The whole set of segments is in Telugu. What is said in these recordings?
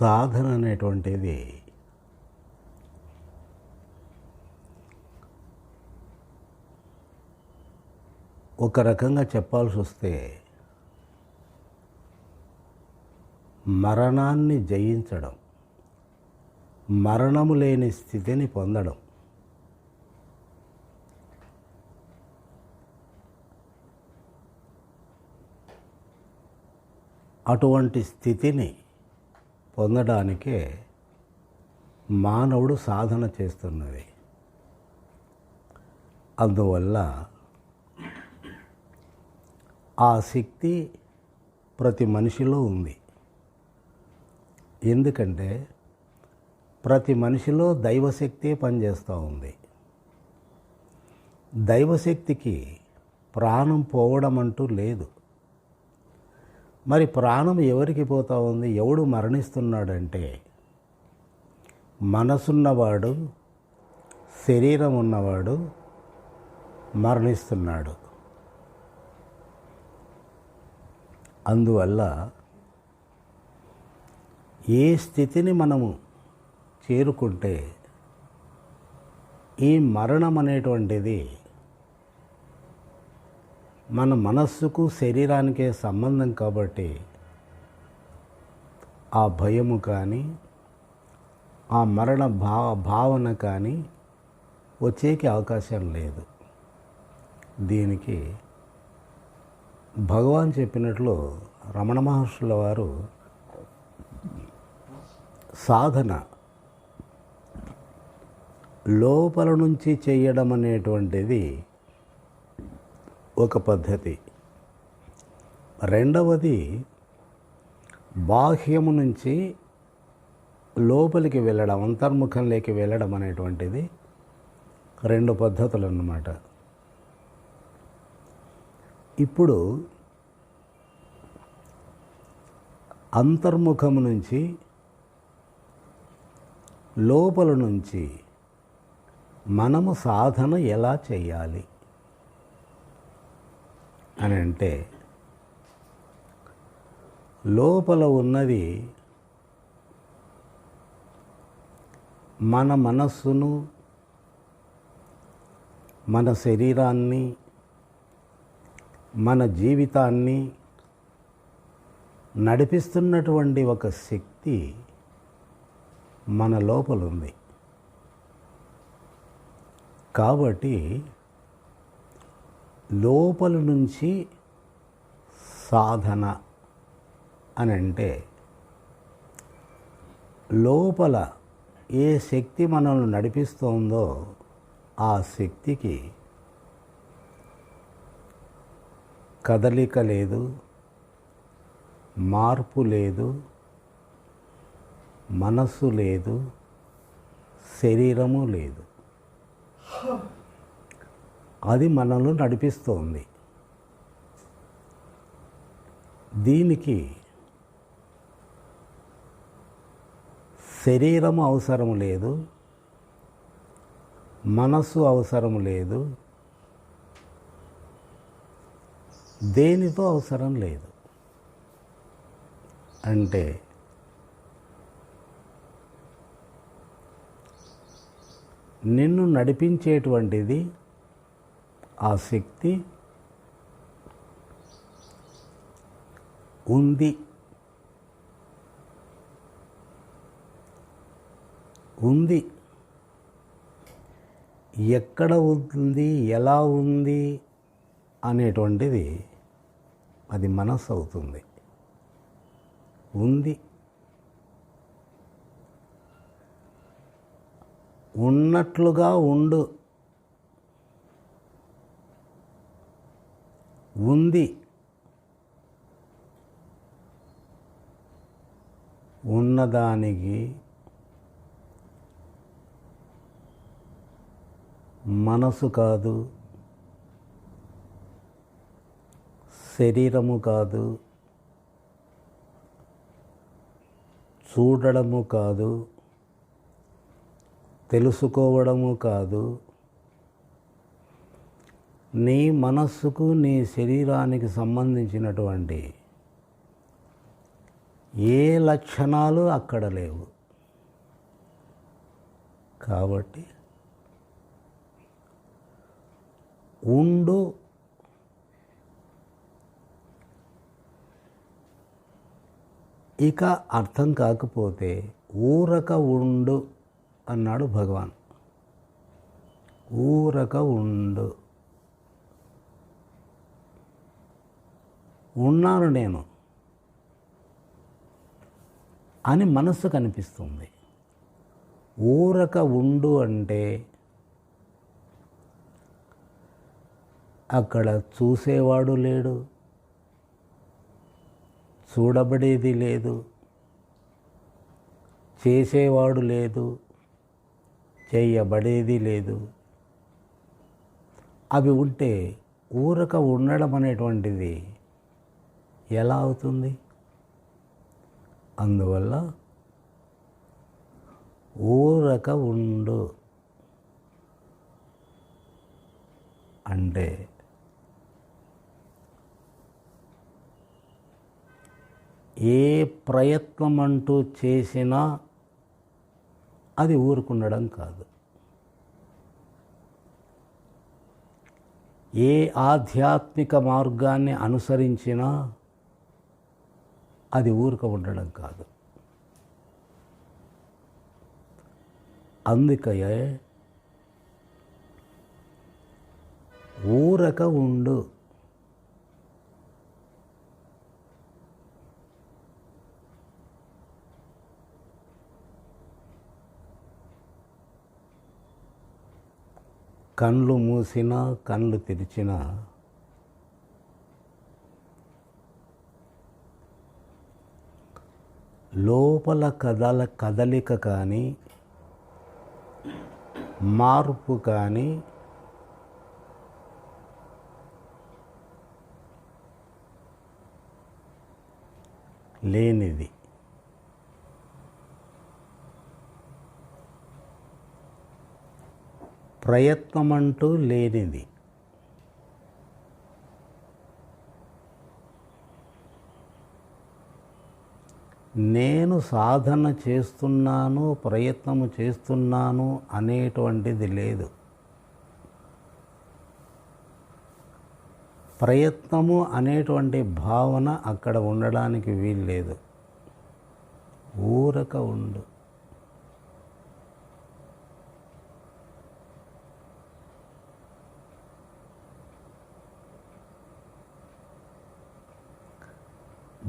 సాధన అనేటువంటిది ఒక రకంగా చెప్పాల్సి వస్తే మరణాన్ని జయించడం మరణము లేని స్థితిని పొందడం. అటువంటి స్థితిని పొందడానికే మానవుడు సాధన చేస్తున్నది. అందువల్ల ఆ శక్తి ప్రతి మనిషిలో ఉంది. ఎందుకంటే ప్రతి మనిషిలో దైవశక్తి పనిచేస్తూ ఉంది. దైవశక్తికి ప్రాణం పోవడం అంటూ లేదు. మరి ప్రాణం ఎవరికి పోతా ఉంది? ఎవడు మరణిస్తున్నాడంటే మనసున్నవాడు శరీరం ఉన్నవాడు మరణిస్తున్నాడు. అందువల్ల ఏ స్థితిని మనము చేరుకుంటే ఈ మరణం అనేటువంటిది మన మనస్సుకు శరీరానికే సంబంధం కాబట్టి ఆ భయము కానీ ఆ మరణ భావ భావన కానీ వచ్చేకి అవకాశం లేదు. దీనికి భగవాన్ చెప్పినట్లు రమణ మహర్షుల వారు సాధన లోపల నుంచి చేయడం అనేటువంటిది ఒక పద్ధతి. రెండవది బాహ్యము నుంచి లోపలికి వెళ్ళడం అంతర్ముఖంలోకి వెళ్ళడం అనేటువంటిది రెండు పద్ధతులు అన్నమాట ఇప్పుడు అంతర్ముఖము నుంచి లోపల నుంచి మనము సాధన ఎలా చేయాలి? అని అంటే లోపల ఉన్నది మన మనస్సును మన శరీరాన్ని మన జీవితాన్ని నడిపిస్తున్నటువంటి ఒక శక్తి మన లోపలుంది. కాబట్టి లోపల నుంచి సాధన అని అంటే లోపల ఏ శక్తి మనల్ని నడిపిస్తోందో ఆ శక్తికి కదలిక లేదు మార్పు లేదు మనస్సు లేదు శరీరము లేదు. అది మనల్ని నడిపిస్తోంది. దీనికి శరీరం అవసరం లేదు మనస్సు అవసరం లేదు దేనితో అవసరం లేదు. అంటే నిన్ను నడిపించేటువంటిది ఆ శక్తి ఉంది. ఉంది. ఎక్కడ ఉంది ఎలా ఉంది అనేటువంటిది అది మనస్సు అవుతుంది. ఉంది. ఉన్నట్లుగా ఉండు. ఉంది. ఉన్నదానికి మనసు కాదు శరీరము కాదు చూడడము కాదు తెలుసుకోవడము కాదు నీ మనస్సుకు నీ శరీరానికి సంబంధించినటువంటి ఏ లక్షణాలు అక్కడ లేవు. కాబట్టి ఉండు. ఇక అర్థం కాకపోతే ఊరక ఉండు అన్నాడు భగవాన్. ఊరక ఉండు. ఉన్నాను నేను అని మనస్సు కనిపిస్తుంది. ఊరక ఉండు అంటే అక్కడ చూసేవాడు లేడు చూడబడేది లేదు చేసేవాడు లేదు చేయబడేది లేదు. అవి ఉంటే ఊరక ఉండడం అనేటువంటిది ఎలా అవుతుంది? అందువల్ల ఊరక ఉండు. అంటే ఏ ప్రయత్నం అంటూ చేసినా అది ఊరుకుండడం కాదు. ఏ ఆధ్యాత్మిక మార్గాన్ని అనుసరించినా అది ఊరక ఉండడం కాదు అందుకయే ఊరక ఉండు కళ్ళు మూసినా కళ్ళు తెరిచినా లోపల కదల కదలిక కానీ మార్పు కానీ లేనిది. ప్రయత్నమంటూ లేనిది. నేను సాధన చేస్తున్నాను ప్రయత్నము చేస్తున్నాను అనేటువంటిది లేదు. ప్రయత్నము అనేటువంటి భావన అక్కడ ఉండడానికి వీల్లేదు. ఊరక ఉండు.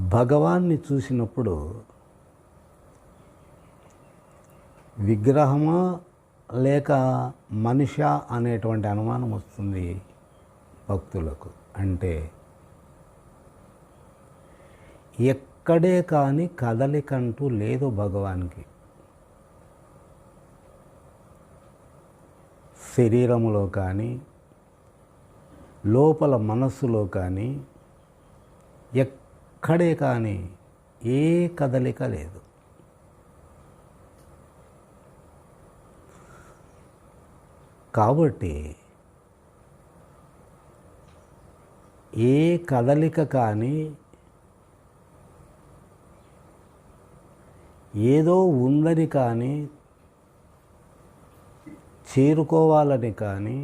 భగవాన్ని చూసినప్పుడు విగ్రహమా లేక మనిషా అనేటువంటి అనుమానం వస్తుంది భక్తులకు. అంటే ఎక్కడే కానీ కదలికంటూ లేదు భగవాన్కి. శరీరములో కానీ లోపల మనస్సులో కానీ అక్కడే కానీ ఏ కదలిక లేదు. కాబట్టి ఏ కదలిక కానీ ఏదో ఉందని కానీ చేరుకోవాలని కానీ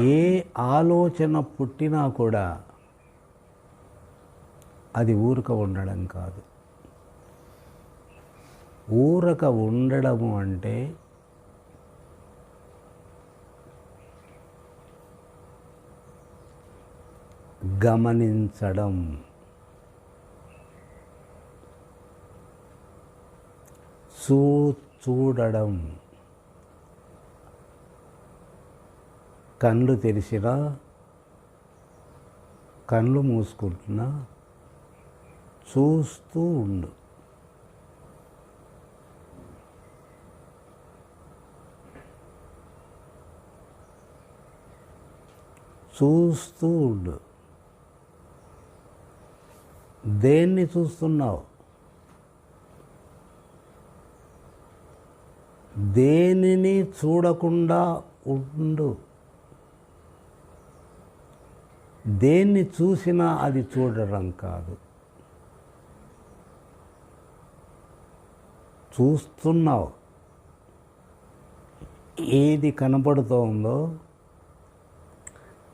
ఏ ఆలోచన పుట్టినా కూడా అది ఊరక ఉండడం కాదు. ఊరక ఉండడము అంటే గమనించడం. చూ చూడడం. కళ్ళు తెరిచినా కళ్ళు మూసుకుంటున్నా? చూస్తూ ఉండు. చూస్తూ ఉండు. దేన్ని చూస్తున్నావు? దేనిని చూడకుండా ఉండు. దేన్ని చూసినా అది చూడడం కాదు. చూస్తున్నావు. ఏది కనపడుతోందో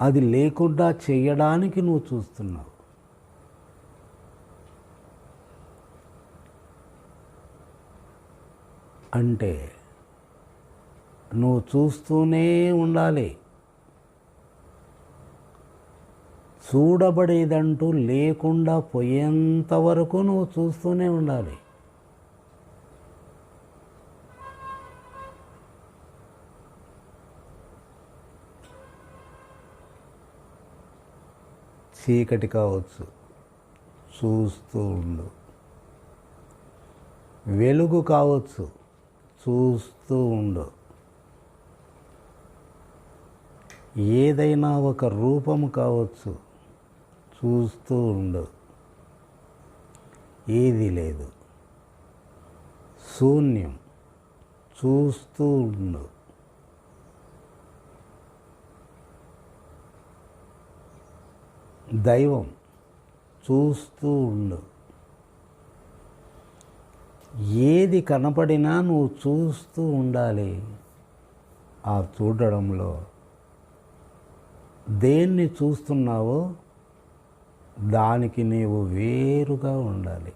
అది లేకుండా చేయడానికి నువ్వు చూస్తున్నావు. అంటే నువ్వు చూస్తూనే ఉండాలి. చూడబడేదంటూ లేకుండా పోయేంత వరకు నువ్వు చూస్తూనే ఉండాలి. చీకటి కావచ్చు చూస్తూ ఉండు. వెలుగు కావచ్చు చూస్తూ ఉండు. ఏదైనా ఒక రూపము కావచ్చు చూస్తూ ఉండు. ఏది లేదు. శూన్యం. చూస్తూ ఉండు. దైవం. చూస్తూ ఉండు. ఏది కనపడినా నువ్వు చూస్తూ ఉండాలి. ఆ చూడడంలో దేన్ని చూస్తున్నావో దానికి నీవు వేరుగా ఉండాలి.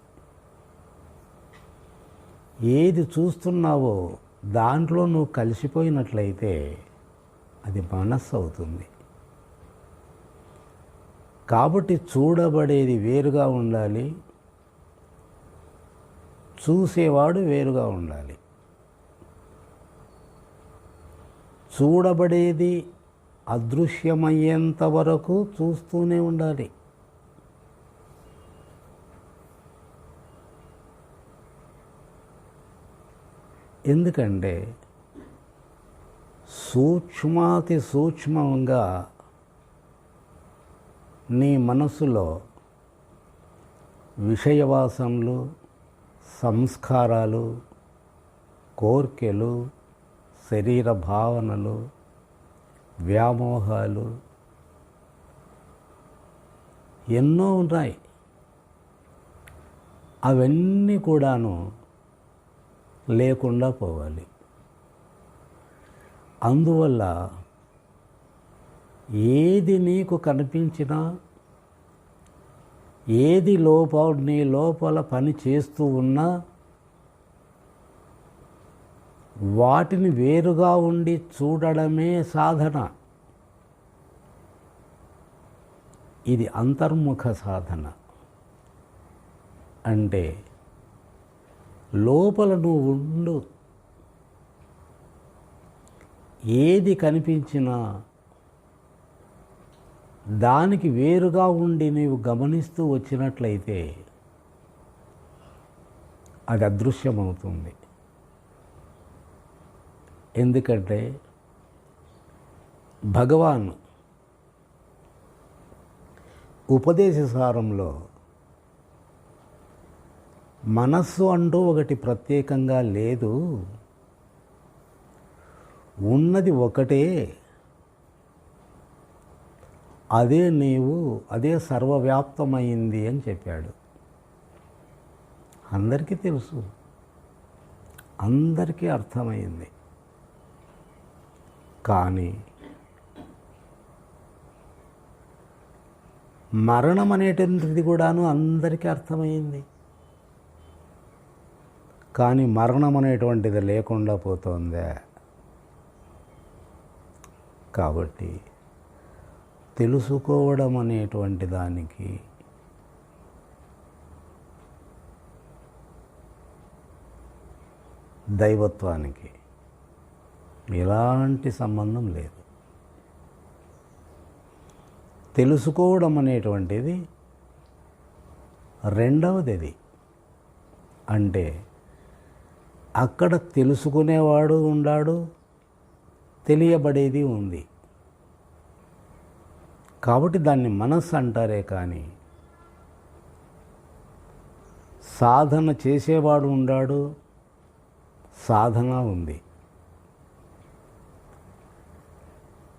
ఏది చూస్తున్నావో దాంట్లో నువ్వు కలిసిపోయినట్లయితే అది మనస్సు అవుతుంది. కాబట్టి చూడబడేది వేరుగా ఉండాలి. చూసేవాడు వేరుగా ఉండాలి. చూడబడేది అదృశ్యమయ్యేంత వరకు చూస్తూనే ఉండాలి. ఎందుకంటే సూక్ష్మాతి సూక్ష్మంగా నీ మనసులో విషయవాసనలు సంస్కారాలు కోర్కెలు శరీర భావనలు వ్యామోహాలు ఎన్నో ఉన్నాయి. అవన్నీ కూడాను లేకుండా పోవాలి. అందువల్ల ఏది నీకు కనిపించినా ఏది లోప నీ లోపల పని చేస్తూ ఉన్నా వాటిని వేరుగా ఉండి చూడడమే సాధన. ఇది అంతర్ముఖ సాధన. అంటే లోపల నువ్వు ఉండు. ఏది కనిపించినా దానికి వేరుగా ఉండి నీవు గమనిస్తూ వచ్చినట్లయితే అది అదృశ్యమవుతుంది. ఎందుకంటే భగవాన్ ఉపదేశ సారంలో మనస్సు అంటూ ఒకటి ప్రత్యేకంగా లేదు. ఉన్నది ఒకటే. అదే నీవు అదే సర్వవ్యాప్తమైంది అని చెప్పాడు. అందరికీ తెలుసు. అందరికీ అర్థమైంది. కానీ మరణం అనేటువంటిది కూడాను అందరికీ అర్థమైంది. కానీ మరణం అనేటువంటిది లేకుండా పోతుందే. కాబట్టి తెలుసుకోవడం అనేటువంటి దానికి దైవత్వానికి ఎలాంటి సంబంధం లేదు. తెలుసుకోవడం అనేటువంటిది రెండవది అది. అంటే అక్కడ తెలుసుకునేవాడు ఉండాడు తెలియబడేది ఉంది. కాబట్టి దాన్ని మనస్సు అంటారే కానీ సాధన చేసేవాడు ఉండాడు సాధన ఉంది.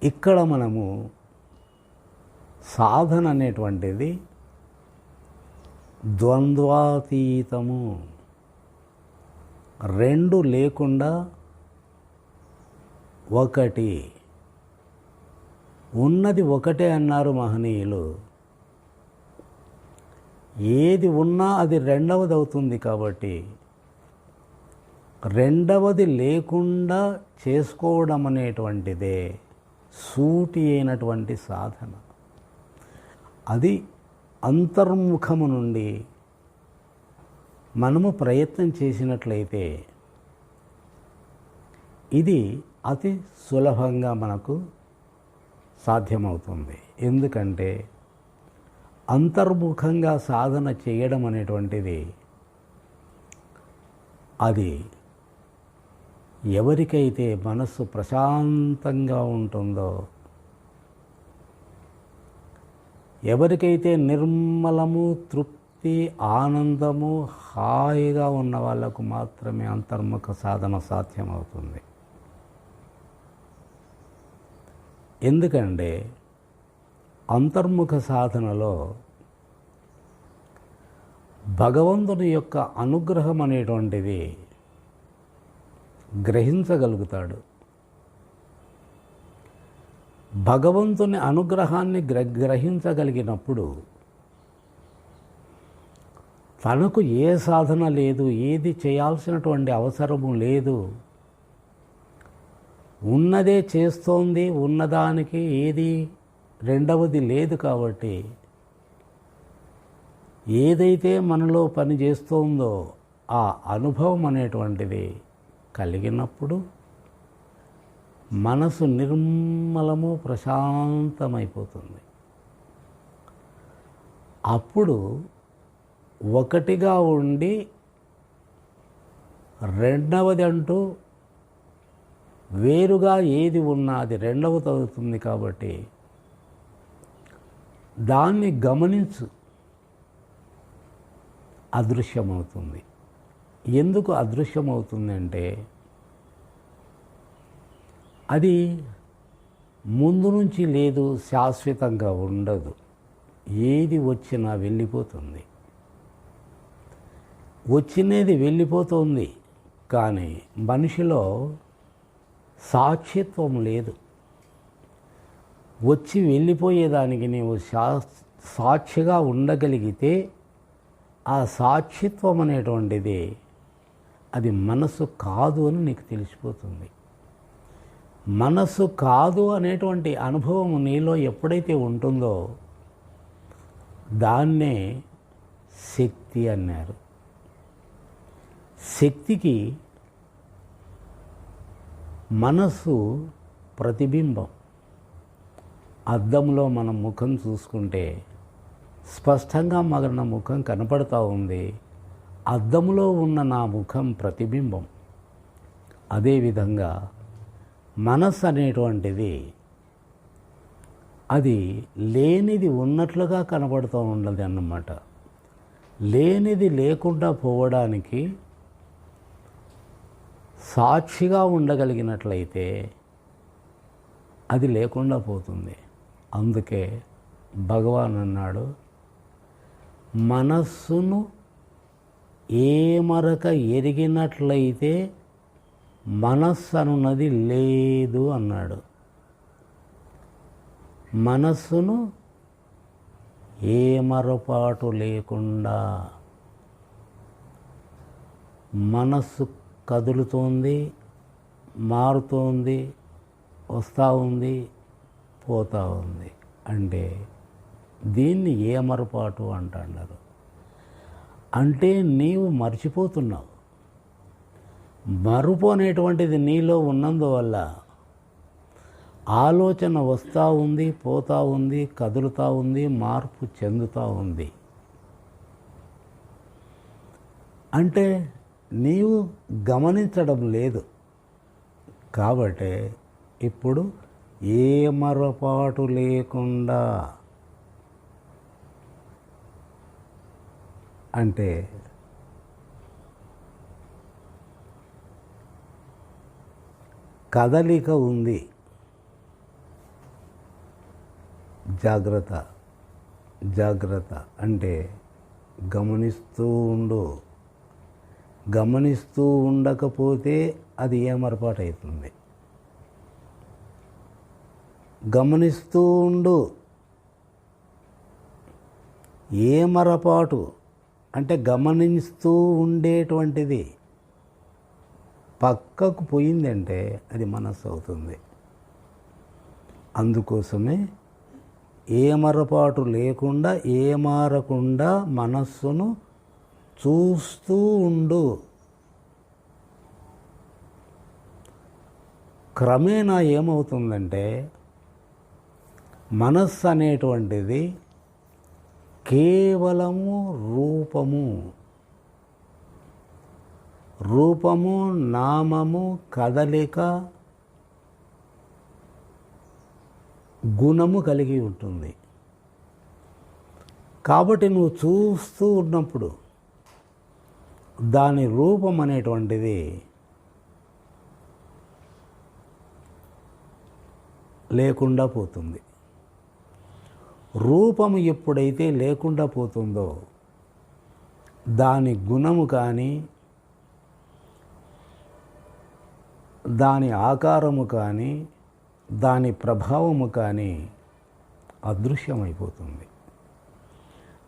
ఇక్కడ మనము సాధన అనేటువంటిది ద్వంద్వాతీతము. రెండు లేకుండా ఒకటి. ఉన్నది ఒకటే అన్నారు మహనీయులు. ఏది ఉన్నా అది రెండవది అవుతుంది కాబట్టి రెండవది లేకుండా చేసుకోవడం అనేటువంటిదే సూటి అయినటువంటి సాధన. అది అంతర్ముఖము నుండి మనము ప్రయత్నం చేసినట్లయితే ఇది అతి సులభంగా మనకు సాధ్యమవుతుంది. ఎందుకంటే అంతర్ముఖంగా సాధన చేయడం అనేటువంటిది అది ఎవరికైతే మనస్సు ప్రశాంతంగా ఉంటుందో ఎవరికైతే నిర్మలము తృప్తి ఆనందము హాయిగా ఉన్న వాళ్ళకు మాత్రమే అంతర్ముఖ సాధన సాధ్యమవుతుంది. ఎందుకంటే అంతర్ముఖ సాధనలో భగవంతుని యొక్క అనుగ్రహం అనేటువంటిది గ్రహించగలుగుతాడు. భగవంతుని అనుగ్రహాన్ని గ్ర గ్రహించగలిగినప్పుడు తనకు ఏ సాధన లేదు ఏది చేయాల్సినటువంటి అవసరము లేదు. ఉన్నదే చేస్తోంది ఉన్నదానికి ఏది రెండవది లేదు కాబట్టి ఏదైతే మనలో పని చేస్తోందో ఆ అనుభవం అనేటువంటిది కలిగినప్పుడు మనసు నిర్మలము ప్రశాంతమైపోతుంది. అప్పుడు ఒకటిగా ఉండి రెండవది అంటూ వేరుగా ఏది ఉన్నా అది రెండవది అవుతుంది కాబట్టి దాన్ని గమనించు. అదృశ్యమవుతుంది. ఎందుకు అదృశ్యమవుతుందంటే అది ముందు నుంచి లేదు శాశ్వతంగా ఉండదు. ఏది వచ్చినా వెళ్ళిపోతుంది. వచ్చినది వెళ్ళిపోతుంది. కానీ మనిషిలో సాక్షిత్వం లేదు. వచ్చి వెళ్ళిపోయేదానికి నీవు శా సాక్షిగా ఉండగలిగితే ఆ సాక్షిత్వం అనేటువంటిది అది మనసు కాదు అని నీకు తెలిసిపోతుంది. మనసు కాదు అనేటువంటి అనుభవం నీలో ఎప్పుడైతే ఉంటుందో దాన్నే శక్తి అన్నారు. శక్తికి మనస్సు ప్రతిబింబం. అద్దంలో మనం ముఖం చూసుకుంటే స్పష్టంగా మన ముఖం కనపడుతూ ఉంది. అద్దంలో ఉన్న నా ముఖం ప్రతిబింబం. అదేవిధంగా మనస్సు అనేటువంటిది అది లేనిది ఉన్నట్లుగా కనబడుతూ ఉండదు అన్నమాట. లేనిది లేకుండా పోవడానికి సాక్షిగా ఉండగలిగినట్లయితే అది లేకుండా పోతుంది. అందుకే భగవాన్ అన్నాడు మనస్సును ఏ మరక ఎరిగినట్లయితే మనస్సు అనున్నది లేదు అన్నాడు. మనస్సును ఏ మరపాటు లేకుండా మనస్సు కదులుతోంది మారుతోంది వస్తూ ఉంది పోతూ ఉంది అంటే దీన్ని ఏమరపాటు అంటారు అంటే నీవు మర్చిపోతున్నావు. మరుపు అనేటువంటిది నీలో ఉన్నందువల్ల ఆలోచన వస్తూ ఉంది పోతూ ఉంది కదులుతూ ఉంది మార్పు చెందుతూ ఉంది. అంటే నీవు గమనించడం లేదు. కాబట్టి ఇప్పుడు ఏ మరపాటు లేకుండా అంటే కదలిక ఉంది. జాగ్రత్త జాగ్రత్త అంటే గమనిస్తూ ఉండు. గమనిస్తూ ఉండకపోతే అది ఏమరపాటు అవుతుంది గమనిస్తూ ఉండు. ఏమరపాటు? అంటే గమనిస్తూ ఉండేటువంటిది పక్కకు పోయిందంటే అది మనస్సు అవుతుంది. అందుకోసమే ఏమరపాటు లేకుండా ఏమారకుండా మనస్సును చూస్తూ ఉండు. క్రమేణా ఏమవుతుందంటే మనస్సు అనేటువంటిది కేవలము రూపము. రూపము నామము కదలిక గుణము కలిగి ఉంటుంది. కాబట్టి నువ్వు చూస్తూ ఉన్నప్పుడు దాని రూపం అనేటువంటిది లేకుండా పోతుంది. రూపము ఎప్పుడైతే లేకుండా పోతుందో దాని గుణము కానీ దాని ఆకారము కానీ దాని ప్రభావము కానీ అదృశ్యమైపోతుంది.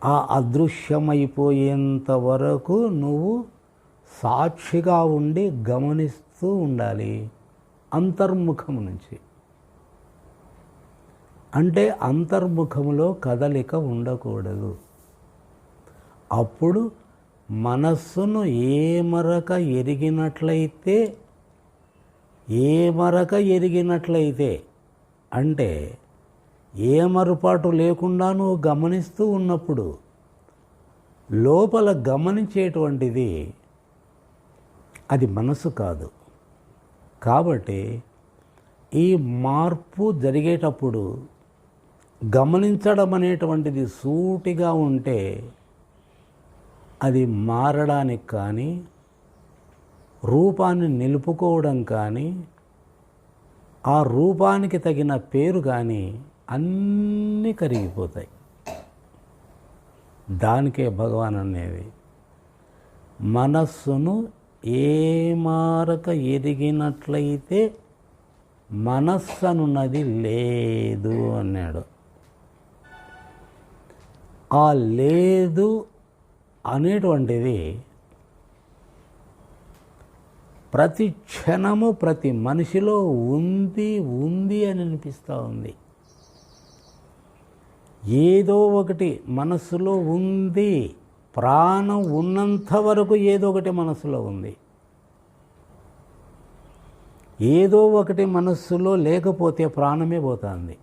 ఆ అదృశ్యమైపోయేంత వరకు నువ్వు సాక్షిగా ఉండి గమనిస్తూ ఉండాలి అంతర్ముఖము నుంచి. అంటే అంతర్ముఖములో కదలిక ఉండకూడదు. అప్పుడు మనస్సును ఏ మరక ఎరిగినట్లయితే ఏ మరక ఎరిగినట్లయితే అంటే ఏ లేకుండా నువ్వు గమనిస్తూ ఉన్నప్పుడు లోపల గమనించేటువంటిది అది మనసు కాదు. కాబట్టి ఈ మార్పు జరిగేటప్పుడు గమనించడం అనేటువంటిది సూటిగా ఉంటే అది మారడానికి కానీ రూపాన్ని నిలుపుకోవడం కానీ ఆ రూపానికి తగిన పేరు కానీ అన్నీ కరిగిపోతాయి. దానికే భగవాన్ అనేది మనస్సును ఏ మారక ఎరిగినట్లయితే మనస్సనున్నది లేదు అన్నాడు. ఆ లేదు అనేటువంటిది ప్రతి క్షణము ప్రతి మనిషిలో ఉంది ఉంది అని అనిపిస్తూ ఉంది. ఏదో ఒకటి మనస్సులో ఉంది ప్రాణం ఉన్నంత వరకు ఏదో ఒకటి మనసులో ఉంది. ఏదో ఒకటి మనస్సులో లేకపోతే ప్రాణమే పోతుంది.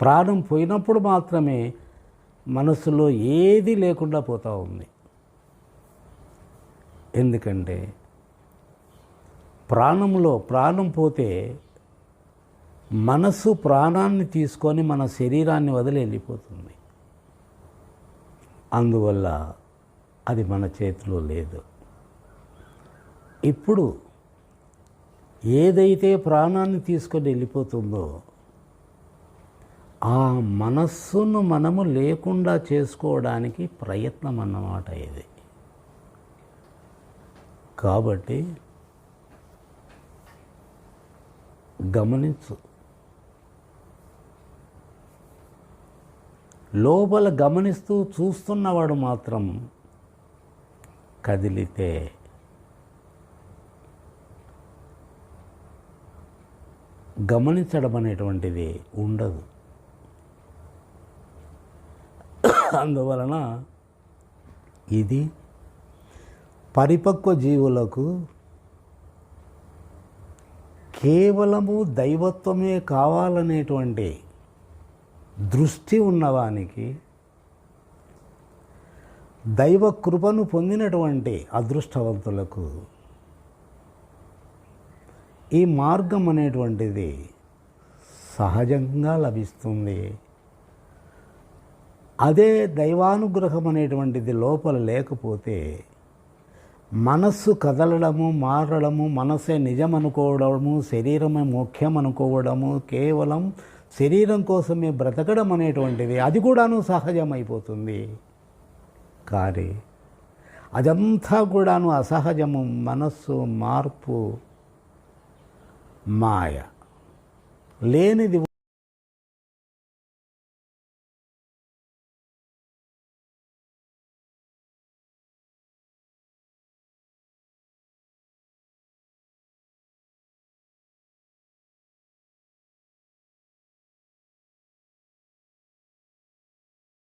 ప్రాణం పోయినప్పుడు మాత్రమే మనస్సులో ఏది లేకుండా పోతూ ఉంది. ఎందుకంటే ప్రాణంలో ప్రాణం పోతే మనస్సు ప్రాణాన్ని తీసుకొని మన శరీరాన్ని వదిలి వెళ్ళిపోతుంది. అందువల్ల అది మన చేతిలో లేదు. ఇప్పుడు ఏదైతే ప్రాణాన్ని తీసుకొని వెళ్ళిపోతుందో ఆ మనస్సును మనము లేకుండా చేసుకోవడానికి ప్రయత్నం అన్నమాట ఇది. కాబట్టి గమనించు. లోపల గమనిస్తూ చూస్తున్నవాడు మాత్రం కదిలితే గమనించడం అనేటువంటిది ఉండదు. అందువలన ఇది పరిపక్వ జీవులకు కేవలము దైవత్వమే కావాలనేటువంటి దృష్టి ఉన్నవానికి దైవ కృపను పొందినటువంటి అదృష్టవంతులకు ఈ మార్గం అనేటువంటిది సహజంగా లభిస్తుంది. అదే దైవానుగ్రహం అనేటువంటిది లోపల లేకపోతే మనస్సు కదలడము మారడము మనసే నిజం అనుకోవడము శరీరమే ముఖ్యం అనుకోవడము కేవలం శరీరం కోసమే బ్రతకడం అనేటువంటిది అది కూడాను సహజమైపోతుంది. కానీ అదంతా కూడాను అసహజము మనస్సు మార్పు మాయ లేనిది